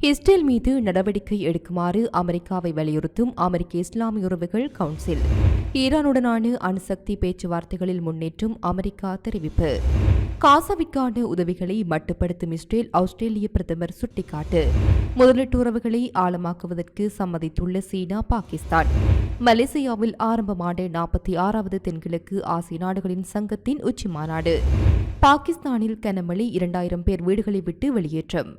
Israel மீது நடவடிக்கை எடுக்குமாறு அமெரிக்காவை வலியுறுத்தும் அமெரிக்க இஸ்லாமிய உறவுகள் கவுன்சில். ஈரானுடனான அணுசக்தி பேச்சுவார்த்தைகளில் முன்னேற்றும் அமெரிக்கா தெரிவிப்பு. காசாவிற்கான உதவிகளை மட்டுப்படுத்தும் இஸ்ரேல் ஆஸ்திரேலிய பிரதமர் சுட்டிக்காட்டு. முதலீட்டு உறவுகளை ஆழமாக்குவதற்கு சம்மதித்துள்ள சீனா பாகிஸ்தான். மலேசியாவில் ஆரம்பமான நாற்பத்தி ஆறாவது தென்கிழக்கு ஆசிய நாடுகளின் சங்கத்தின் உச்சி மாநாடு பாகிஸ்தானில் கனமழை இரண்டாயிரம் பேர் வீடுகளை விட்டு வெளியேற்றம்.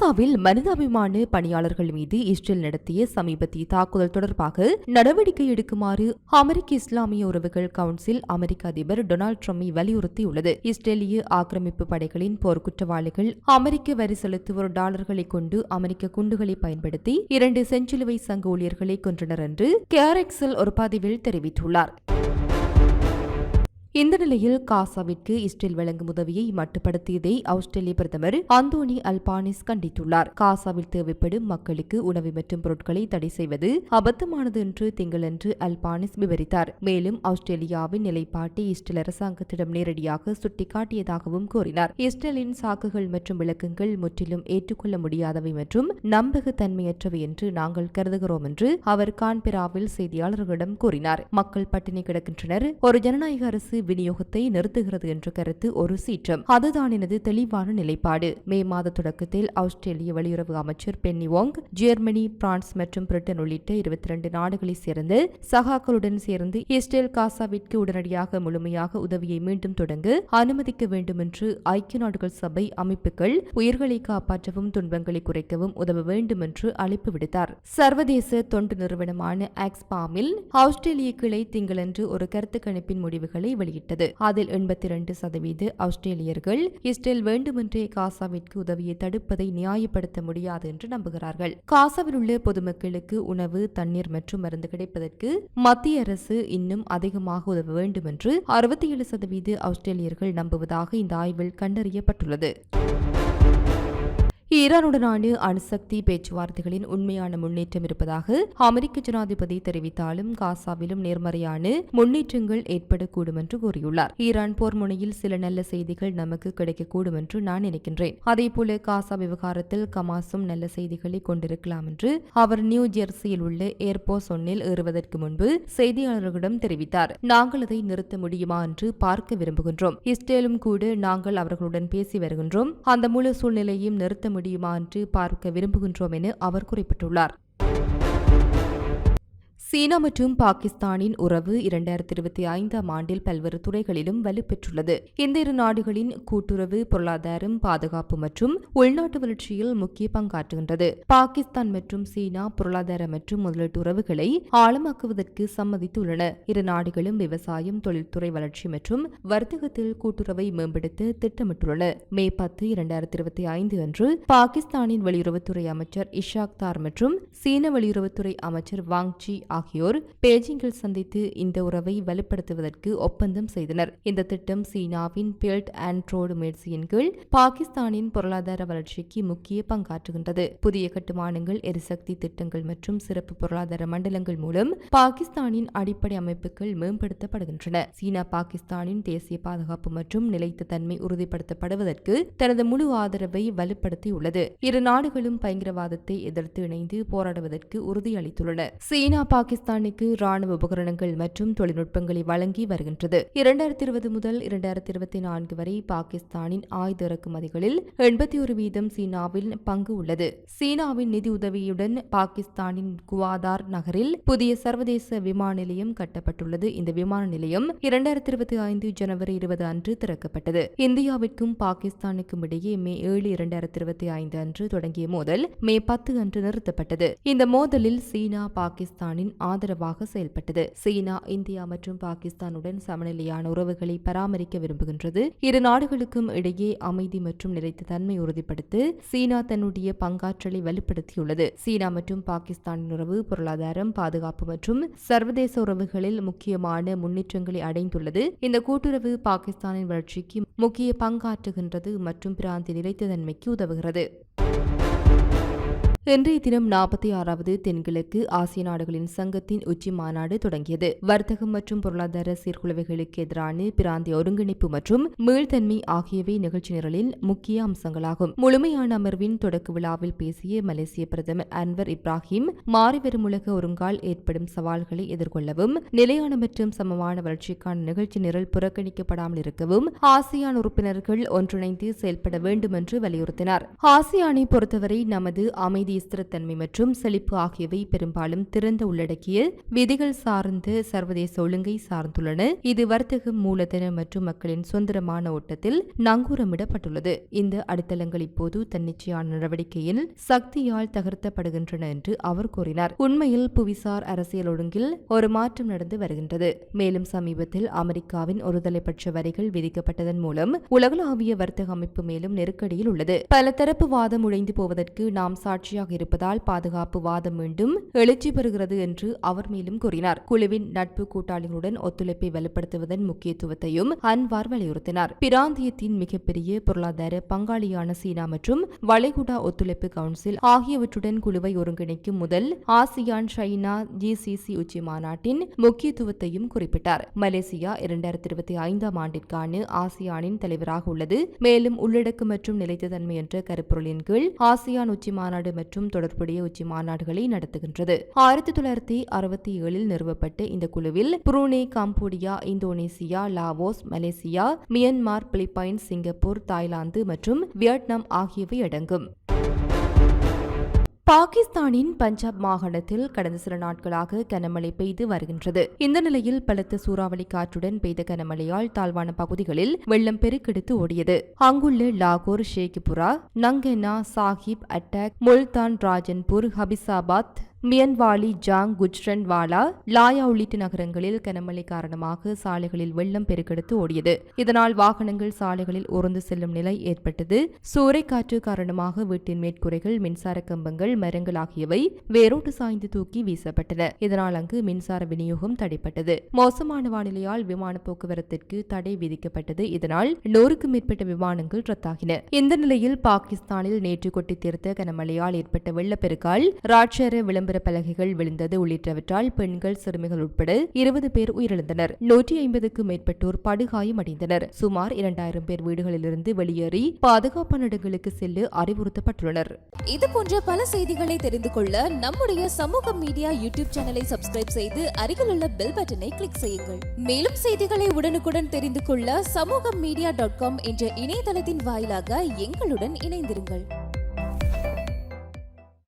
காசாவில் மனிதாபிமான பணியாளர்கள் மீது இஸ்ரேல் நடத்திய சமீபத்திய தாக்குதல் தொடர்பாக நடவடிக்கை எடுக்குமாறு அமெரிக்க இஸ்லாமிய உறவுகள் கவுன்சில் அமெரிக்க அதிபர் டொனால்டு ட்ரம்பை வலியுறுத்தியுள்ளது. இஸ்ரேலிய ஆக்கிரமிப்பு படைகளின் போர்க்குற்றவாளிகள் அமெரிக்க வரி செலுத்துவோர் டாலர்களை கொண்டு அமெரிக்க குண்டுகளை பயன்படுத்தி இரண்டு செஞ்சிலுவை சங்க ஊழியர்களை கொன்றனர் என்று கேரெக்ஸில் ஒரு பதிவில் தெரிவித்துள்ளார். இந்த நிலையில் காசாவிற்கு இஸ்ரேல் வழங்கும் உதவியை மட்டுப்படுத்தியதை ஆஸ்திரேலிய பிரதமர் அந்தோனி அல்பானிஸ் கண்டித்துள்ளார். காசாவில் தேவைப்படும் மக்களுக்கு உணவு மற்றும் பொருட்களை தடை செய்வது அபத்தமானது என்று திங்களன்று அல்பானிஸ் விவரித்தார். மேலும் ஆஸ்திரேலியாவின் நிலைப்பாட்டை இஸ்ரேல் அரசாங்கத்திடம் நேரடியாக சுட்டிக்காட்டியதாகவும் கூறினார். இஸ்ரேலின் சாக்குகள் மற்றும் விளக்கங்கள் முற்றிலும் ஏற்றுக்கொள்ள முடியாதவை மற்றும் நம்பகத்தன்மையற்றவை என்று நாங்கள் கருதுகிறோம் என்று அவர் கான்பெராவில் செய்தியாளர்களிடம் கூறினார். மக்கள் பட்டினி கிடக்கின்றனர். ஒரு ஜனநாயக அரசு விநியோகத்தை நிறுத்துகிறது என்ற கருத்து ஒரு சீற்றம். அதுதான் எனது தெளிவான நிலைப்பாடு. மே மாத தொடக்கத்தில் ஆஸ்திரேலிய வெளியுறவு அமைச்சர் பென்னி வாங் ஜெர்மனி பிரான்ஸ் மற்றும் பிரிட்டன் உள்ளிட்ட இருபத்தி இரண்டு நாடுகளை சேர்ந்து சகாக்களுடன் சேர்ந்து இஸ்ரேல் காசாவிற்கு உடனடியாக முழுமையாக உதவியை மீண்டும் தொடங்க அனுமதிக்க வேண்டும் என்று ஐக்கிய நாடுகள் சபை அமைப்புகள் உயிர்களை காப்பாற்றவும் துன்பங்களை குறைக்கவும் உதவ வேண்டும் என்று அழைப்பு விடுத்தார். சர்வதேச தொண்டு நிறுவனமான ஆக்ஸ்பாமில் ஆஸ்திரேலிய கிளை திங்களன்று ஒரு கருத்து கணிப்பின் முடிவுகளை வெளியிட்டது. அதில் எண்பத்தி இரண்டு சதவீத ஆஸ்திரேலியர்கள் இஸ்ரேல் வேண்டுமென்றே காசாவிற்கு உதவியை தடுப்பதை நியாயப்படுத்த முடியாது என்று நம்புகிறார்கள். காசாவில் உள்ள பொதுமக்களுக்கு உணவு தண்ணீர் மற்றும் மருந்து கிடைப்பதற்கு மத்திய அரசு இன்னும் அதிகமாக உதவ வேண்டும் என்று அறுபத்தி ஏழு சதவீத ஆஸ்திரேலியர்கள் நம்புவதாக இந்த ஆய்வில் கண்டறியப்பட்டுள்ளது. ஈரானுடனான அணுசக்தி பேச்சுவார்த்தைகளின் உண்மையான முன்னேற்றம் இருப்பதாக அமெரிக்க ஜனாதிபதி தெரிவித்தாலும் காசாவிலும் நேர்மறையான முன்னேற்றங்கள் ஏற்படக்கூடும் என்று கூறியுள்ளார். ஈரான் போர் முனையில் சில நல்ல செய்திகள் நமக்கு கிடைக்கக்கூடும் என்று நான் நினைக்கின்றேன். அதேபோல காசா விவகாரத்தில் கமாசும் நல்ல செய்திகளை கொண்டிருக்கலாம் என்று அவர் நியூ ஜெர்சியில் உள்ள ஏர்போர்ஸ் ஒன்னில் ஏறுவதற்கு முன்பு செய்தியாளர்களிடம் தெரிவித்தார். நாங்கள் அதை நிறுத்த முடியுமா என்று பார்க்க விரும்புகின்றோம். இஸ்ரேலும் கூட நாங்கள் அவர்களுடன் பேசி வருகின்றோம். அந்த முழு சூழ்நிலையும் நிறுத்த முடியும் என்று பார்க்க விரும்புகின்றோம் என அவர் குறிப்பிட்டுள்ளார். சீனா மற்றும் பாகிஸ்தானின் உறவு இரண்டாயிரத்தி இருபத்தி ஐந்தாம் ஆண்டில் பல்வேறு துறைகளிலும் வலுப்பெற்றுள்ளது. இந்த இரு நாடுகளின் கூட்டுறவு பொருளாதாரம் பாதுகாப்பு மற்றும் உள்நாட்டு வளர்ச்சியில் முக்கிய பங்காற்றுகின்றது. பாகிஸ்தான் மற்றும் சீனா பொருளாதார மற்றும் முதலீட்டு உறவுகளை ஆழமாக்குவதற்கு சம்மதித்துள்ளன. இரு நாடுகளும் விவசாயம் தொழில்துறை வளர்ச்சி மற்றும் வர்த்தகத்தில் கூட்டுறவை மேம்படுத்த திட்டமிட்டுள்ளன. மே பத்து இரண்டாயிரத்தி இருபத்தி ஐந்து அன்று பாகிஸ்தானின் வெளியுறவுத்துறை அமைச்சர் இஷாக் தார் மற்றும் சீன வெளியுறவுத்துறை அமைச்சர் வாங் ஜி ஆகியோர் பெய்ஜிங்கில் சந்தித்து இந்த உறவை வலுப்படுத்துவதற்கு ஒப்பந்தம் செய்தனர். இந்த திட்டம் சீனாவின் பெல்ட் அண்ட் ரோடு முயற்சியின் கீழ் பாகிஸ்தானின் பொருளாதார வளர்ச்சிக்கு முக்கிய பங்காற்றுகின்றது. புதிய கட்டுமானங்கள் எரிசக்தி திட்டங்கள் மற்றும் சிறப்பு பொருளாதார மண்டலங்கள் மூலம் பாகிஸ்தானின் அடிப்படை அமைப்புகள் மேம்படுத்தப்படுகின்றன. சீனா பாகிஸ்தானின் தேசிய பாதுகாப்பு மற்றும் நிலைத்த தன்மை உறுதிப்படுத்தப்படுவதற்கு தனது முழு ஆதரவை வலுப்படுத்தியுள்ளது. இரு நாடுகளும் பயங்கரவாதத்தை எதிர்த்து இணைந்து போராடுவதற்கு உறுதியளித்துள்ளன. சீனா பாகிஸ்தான் பாகிஸ்தானுக்கு ராணுவ உபகரணங்கள் மற்றும் தொழில்நுட்பங்களை வழங்கி வருகின்றது. இரண்டாயிரத்தி இருபது முதல் இரண்டாயிரத்தி இருபத்தி நான்கு வரை பாகிஸ்தானின் ஆயுத இறக்குமதிகளில் எண்பத்தி ஒரு வீதம் சீனாவில் பங்கு உள்ளது. சீனாவின் நிதி உதவியுடன் பாகிஸ்தானின் குவாதார் நகரில் புதிய சர்வதேச விமான நிலையம் கட்டப்பட்டுள்ளது. இந்த விமான நிலையம் இரண்டாயிரத்தி இருபத்தி ஐந்து ஜனவரி இருபது அன்று திறக்கப்பட்டது. இந்தியாவிற்கும் பாகிஸ்தானுக்கும் இடையே மே ஏழு இரண்டாயிரத்தி இருபத்தி ஐந்து அன்று தொடங்கிய மோதல் மே பத்து அன்று நிறுத்தப்பட்டது. இந்த மோதலில் சீனா பாகிஸ்தானின் ஆதரவாக செயல்பட்டது. சீனா இந்தியா மற்றும் பாகிஸ்தானுடன் சமநிலையான உறவுகளை பராமரிக்க விரும்புகின்றது. இரு நாடுகளுக்கும் இடையே அமைதி மற்றும் நிலைத்த தன்மை உறுதிப்படுத்தி சீனா தன்னுடைய பங்காற்றலை வலுப்படுத்தியுள்ளது. சீனா மற்றும் பாகிஸ்தானின் உறவு பொருளாதாரம் பாதுகாப்பு மற்றும் சர்வதேச உறவுகளில் முக்கியமான முன்னேற்றங்களை அடைந்துள்ளது. இந்த கூட்டுறவு பாகிஸ்தானின் வளர்ச்சிக்கு முக்கிய பங்காற்றுகின்றது மற்றும் பிராந்திய நிலைத்த தன்மைக்கு உதவுகிறது. இன்றைய தினம் நாற்பத்தி ஆறாவது தென்கிழக்கு ஆசிய நாடுகளின் சங்கத்தின் உச்சி மாநாடு தொடங்கியது. வர்த்தகம் மற்றும் பொருளாதார சீர்குலைவுகளுக்கு எதிரான பிராந்திய ஒருங்கிணைப்பு மற்றும் மீள்தன்மை ஆகியவை நிகழ்ச்சி நிரலின் முக்கிய அம்சங்களாகும். முழுமையான அமர்வின் தொடக்க விழாவில் பேசிய மலேசிய பிரதமர் அன்வர் இப்ராஹிம் மாறிவரும் உலக ஒருங்கால் ஏற்படும் சவால்களை எதிர்கொள்ளவும் நிலையான மற்றும் சமமான வளர்ச்சிக்கான நிகழ்ச்சி நிரல் புறக்கணிக்கப்படாமல் இருக்கவும் ஆசியான் உறுப்பினர்கள் ஒன்றிணைந்து செயல்பட வேண்டும் என்று வலியுறுத்தினார். ஆசியானை பொறுத்தவரை நமது அமைதி ஸ்திரத்தன்மை மற்றும் செழிப்பு ஆகியவை பெரும்பாலும் திறந்த உள்ளடக்கிய விதிகள் சார்ந்த சர்வதேச ஒழுங்கை சார்ந்துள்ளன. இது வர்த்தகம் மூலதன மற்றும் மக்களின் சுதந்திரமான ஓட்டத்தில் நங்கூரமிடப்பட்டுள்ளது. இந்த அடித்தளங்கள் இப்போது தன்னிச்சையான நடவடிக்கையில் சக்தியால் தகர்த்தப்படுகின்றன என்று அவர் கூறினார். உண்மையில் புவிசார் அரசியல் ஒழுங்கில் ஒரு மாற்றம் நடந்து வருகின்றது. மேலும் சமீபத்தில் அமெரிக்காவின் ஒருதலைப்பட்ச வரிகள் விதிக்கப்பட்டதன் மூலம் உலகளாவிய வர்த்தக அமைப்பு மேலும் நெருக்கடியில் உள்ளது. பல தரப்பு வாதம் உழைந்து போவதற்கு நாம் சாட்சியாக இருப்பதால் பாதுகாப்பு வாதம் மீண்டும் எழுச்சி பெறுகிறது என்று அவர் மேலும் கூறினார். குழுவின் நட்பு கூட்டாளிகளுடன் ஒத்துழைப்பை வலுப்படுத்துவதன் முக்கியத்துவத்தையும் அன்வார் வலியுறுத்தினார். பிராந்தியத்தின் மிகப்பெரிய பொருளாதார பங்காளியான சீனா மற்றும் வளைகுடா ஒத்துழைப்பு கவுன்சில் ஆகியவற்றுடன் குழுவை ஒருங்கிணைக்கும் முதல் ஆசியான் சைனா ஜிசிசி உச்சி மாநாட்டின் முக்கியத்துவத்தையும் குறிப்பிட்டார். மலேசியா இரண்டாயிரத்தி இருபத்தி ஐந்தாம் ஆண்டிற்கான ஆசியானின் தலைவராக உள்ளது. மேலும் உள்ளடக்கு மற்றும் நிலைத்த தன்மை என்ற கருப்பொருளின் கீழ் ஆசியான் உச்சி மாநாடு மற்றும் தொடர்புடைய உச்சி மாநாடுகளை நடத்துகின்றது. ஆயிரத்தி தொள்ளாயிரத்தி அறுபத்தி ஏழில் நிறுவப்பட்ட இந்த குழுவில் Brunei Cambodia Indonesia Laos Malaysia Myanmar Philippines Singapore Thailand மற்றும் வியட்நாம் ஆகியவை அடங்கும். பாகிஸ்தானின் பஞ்சாப் மாகாணத்தில் கடந்த சில நாட்களாக கனமழை பெய்து வருகின்றது. இந்த நிலையில் பலத்த சூறாவளி காற்றுடன் பெய்த கனமழையால் தாழ்வான பகுதிகளில் வெள்ளம் பெருக்கெடுத்து ஓடியது. அங்குள்ள லாகூர் ஷேக்புரா நங்கெனா சாஹிப் அட்டாக் முல்தான் ராஜன்பூர் ஹபிசாபாத் மியன்வாலி ஜாங் குஜ்ரன்வாலா லாயா உள்ளிட்ட நகரங்களில் கனமழை காரணமாக சாலைகளில் வெள்ளம் பெருக்கெடுத்து ஓடியது. இதனால் வாகனங்கள் சாலைகளில் உறந்து செல்லும் நிலை ஏற்பட்டது. சூறைக்காற்று காரணமாக வீட்டின் மேற்கூரைகள் மின்சார கம்பங்கள் மரங்கள் ஆகியவை வேரோட்டு சாய்ந்து தூக்கி வீசப்பட்டன. இதனால் அங்கு மின்சார விநியோகம் தடைப்பட்டது. மோசமான வானிலையால் விமான போக்குவரத்திற்கு தடை விதிக்கப்பட்டது. இதனால் நூறுக்கும் மேற்பட்ட விமானங்கள் ரத்தாகின. இந்த நிலையில் பாகிஸ்தானில் நேற்று கொட்டி தீர்த்த கனமழையால் ஏற்பட்ட வெள்ளப்பெருக்கால் ராட்சர விளம்பர விளம்பர பலகைகள் விழுந்தது உள்ளிட்டவற்றால் பெண்கள் சிறுமிகள் உட்பட இருபது பேர் உயிரிழந்தனர். நூற்றி ஐம்பதுக்கும் மேற்பட்டோர் படுகாயமடைந்தனர். சுமார் இரண்டாயிரம் பேர் வீடுகளிலிருந்து வெளியேறி பாதுகாப்பான இடங்களுக்கு செல்ல அறிவுறுத்தப்பட்டுள்ளனர். இது போன்ற பல செய்திகளை தெரிந்து கொள்ள நம்முடைய சமூக மீடியா யூடியூப் சேனலை சப்ஸ்கிரைப் செய்து அருகில் உள்ள பெல் பட்டனை கிளிக் செய்யுங்கள். மேலும் செய்திகளை உடனுக்குடன் தெரிந்து கொள்ள சமூக மீடியா டாட் காம் என்ற இணையதளத்தின் வாயிலாக எங்களுடன் இணைந்திருங்கள்.